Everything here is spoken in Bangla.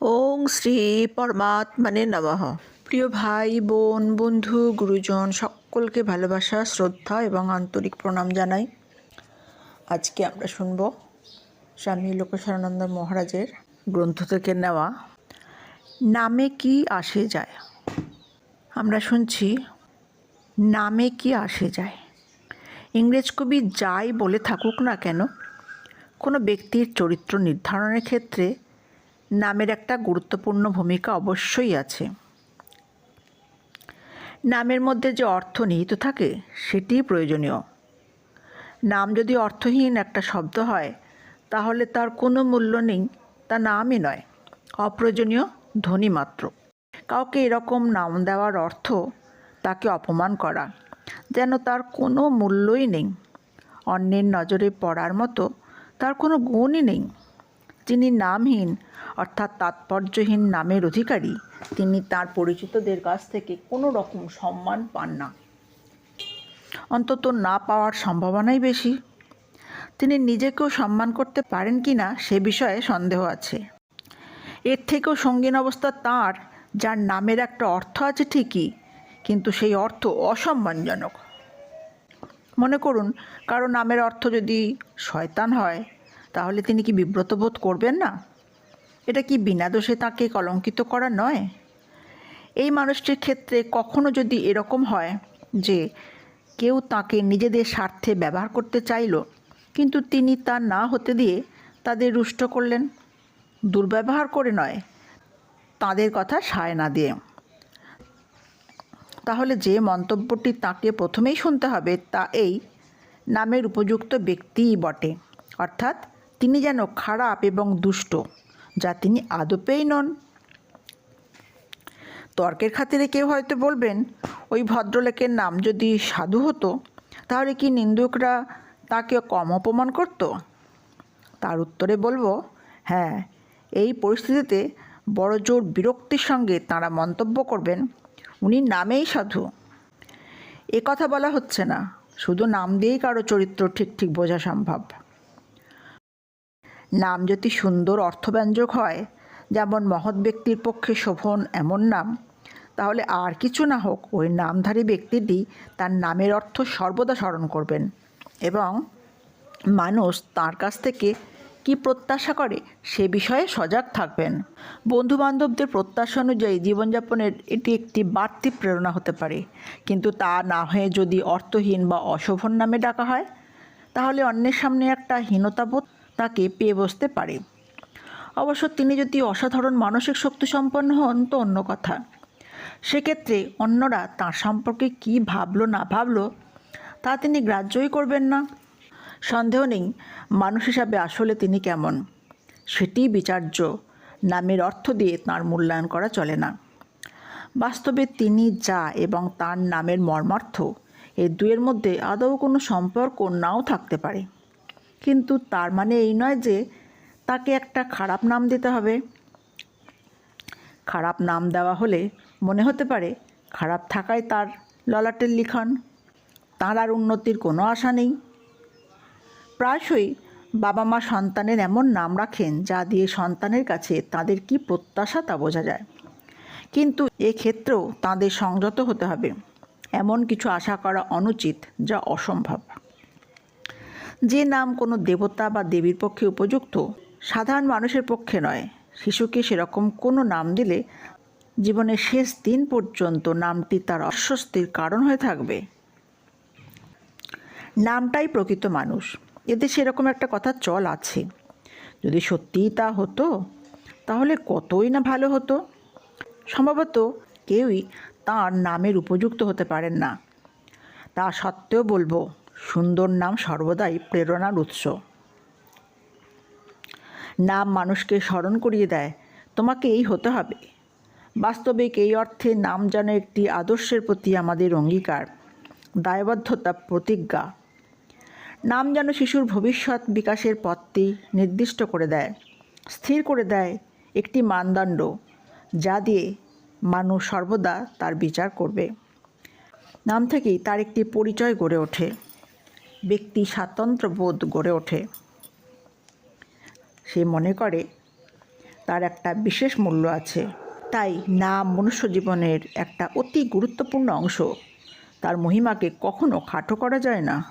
ওং শ্রী পরমাত্মানে নমঃ। প্রিয় ভাই, বোন, বন্ধু, গুরুজন, সকলকে ভালোবাসা, শ্রদ্ধা এবং আন্তরিক প্রণাম জানাই। আজকে আমরা শুনব স্বামী লোকেশানন্দ মহারাজের গ্রন্থ থেকে নেওয়া, নামে কি আসে যায়? আমরা শুনছি, নামে কি আসে যায়? ইংরেজ কবি যাই বলে থাকুক না কেন, কোনো ব্যক্তির চরিত্র নির্ধারণের ক্ষেত্রে নামের একটা গুরুত্বপূর্ণ ভূমিকা অবশ্যই আছে। নামের মধ্যে যে অর্থ নিহিত থাকে, সেটিই প্রয়োজনীয়। নাম যদি অর্থহীন একটা শব্দ হয়, তাহলে তার কোনো মূল্য নেই, তা নামই নয়। অপ্রয়োজনীয় ধ্বনি মাত্র। কাউকে এরকম নাম দেওয়ার অর্থ তাকে অপমান করা, যেন তার কোনো মূল্যই নেই। অন্যের নজরে পড়ার মতো তার কোনো গুণই নেই। যিনি নামহীন, অর্থাৎ তাৎপর্যহীন নামের অধিকারী, তিনি তার পরিচিতদের কাছ থেকে কোনো রকম সম্মান পান না। অন্তত না পাওয়ার সম্ভাবনাই বেশি। তিনি নিজেকেও সম্মান করতে পারেন কি না সে বিষয়ে সন্দেহ আছে। এর থেকেও সঙ্গীন অবস্থা তার, যার নামের একটা অর্থ আছে ঠিকই, কিন্তু সেই অর্থ অসম্মানজনক। মনে করুন, কারও নামের অর্থ যদি শয়তান হয় তাহলে তিনি কি বিব্রত বোধ করবেন না? এটা কি বিনা দোষে তাঁকে কলঙ্কিত করা নয়? এই মানুষটির ক্ষেত্রে কখনো যদি এরকম হয় যে কেউ তাকে নিজেদের স্বার্থে ব্যবহার করতে চাইল, কিন্তু তিনি তা না হতে দিয়ে তাদের রুষ্ট করলেন, দুর্ব্যবহার করে নয়, তাদের কথা সায় না দিয়ে। তাহলে যে মন্তব্যটি তাকে প্রথমেই শুনতে হবে তা এই, নামের উপযুক্ত ব্যক্তিই বটে, অর্থাৎ তিনি যেন খারাপ এবং দুষ্ট, যা তিনি আদপেই নন। তর্কের খাতিরে কেউ হয়তো বলবেন, ওই ভদ্রলোকের নাম যদি সাধু হতো, তাহলে কি নিন্দুকরা তাকে কম অপমান করতো? তার উত্তরে বলব হ্যাঁ এই পরিস্থিতিতে বড় জোর বিরক্তির সঙ্গে তাঁরা মন্তব্য করবেন, উনি নামেই সাধু। এ কথা বলা হচ্ছে না, শুধু নাম দিয়েই কারও চরিত্র ঠিক ঠিক বোঝা সম্ভব। নাম যদি সুন্দর অর্থব্যঞ্জক হয়, যেমন মহৎ ব্যক্তির পক্ষে শোভন এমন নাম, তাহলে আর কিছু না হোক ওই নামধারী ব্যক্তিটি তার নামের অর্থ সর্বদা স্মরণ করবেন। এবং মানুষ তার কাছ থেকে কি প্রত্যাশা করে সে বিষয়ে সজাগ থাকবেন। বন্ধু বান্ধবদের প্রত্যাশা অনুযায়ী জীবনযাপনের এটি একটি বাড়তি প্রেরণা হতে পারে। কিন্তু তা না হয়ে যদি অর্থহীন বা অশোভন নামে ডাকা হয়, তাহলে অন্যের সামনে একটা হীনতাবোধ তাকে পেয়ে বসতে পারে। অবশ্য তিনি যদি অসাধারণ মানসিক শক্তি সম্পন্ন হন, তো অন্য কথা। সেক্ষেত্রে অন্যরা তার সম্পর্কে কি ভাবলো, না ভাবলো, তা তিনি গ্রাহ্যই করবেন না। সন্দেহ নেই, মানুষ হিসাবে আসলে তিনি কেমন। সেটিই বিচার্য নামের অর্থ দিয়ে তার মূল্যায়ন করা চলে না। বাস্তবে তিনি যা এবং তার নামের মর্মার্থ এই দুয়ের মধ্যে আদৌ কোনো সম্পর্ক নাও থাকতে পারে। কিন্তু তার মানে এই নয় যে তাকে একটা খারাপ নাম দিতে হবে। খারাপ নাম দেওয়া হলে মনে হতে পারে খারাপ থাকায় তার ললাটের লিখন। তার আর উন্নতির কোনো আশা নেই। প্রায়শই বাবা মা সন্তানের এমন নাম রাখেন যা দিয়ে সন্তানের কাছে তাদের কি প্রত্যাশা তা বোঝা যায়। কিন্তু এক্ষেত্রেও তাদের সংযত হতে হবে। এমন কিছু আশা করা অনুচিত যা অসম্ভব। যে নাম কোনো দেবতা বা দেবীর পক্ষে উপযুক্ত, সাধারণ মানুষের পক্ষে নয়। শিশুকে সেরকম কোনো নাম দিলে জীবনের শেষ দিন পর্যন্ত নামটি তার অস্বস্তির কারণ হয়ে থাকবে। নামটাই প্রকৃত মানুষ। এতে সেরকম একটা কথা চল আছে। যদি সত্যিই তা হতো, তাহলে কতই না ভালো হতো? সম্ভবত কেউই তার নামের উপযুক্ত হতে পারেন না। তা সত্ত্বেও বলব সুন্দর নাম সর্বদাই প্রেরণার উৎস। নাম মানুষকে স্মরণ করিয়ে দেয় তোমাকে এই হতে হবে। বাস্তবিক এই অর্থে নাম যেন একটি আদর্শের প্রতি আমাদের অঙ্গীকার, দায়বদ্ধতা, প্রতিজ্ঞা। নাম যেন শিশুর ভবিষ্যৎ বিকাশের পথটি নির্দিষ্ট করে দেয়, স্থির করে দেয় একটি মানদণ্ড, যা দিয়ে মানুষ সর্বদা তার বিচার করবে। নাম থেকেই তার একটি পরিচয় গড়ে ওঠে। ব্যক্তি স্বাতন্ত্র্যবোধ গড়ে ওঠে। সে মনে করে, তার একটা বিশেষ মূল্য আছে। তাই নাম মনুষ্য জীবনের একটা অতি গুরুত্বপূর্ণ অংশ, তার মহিমাকে কখনো খাটো করা যায় না।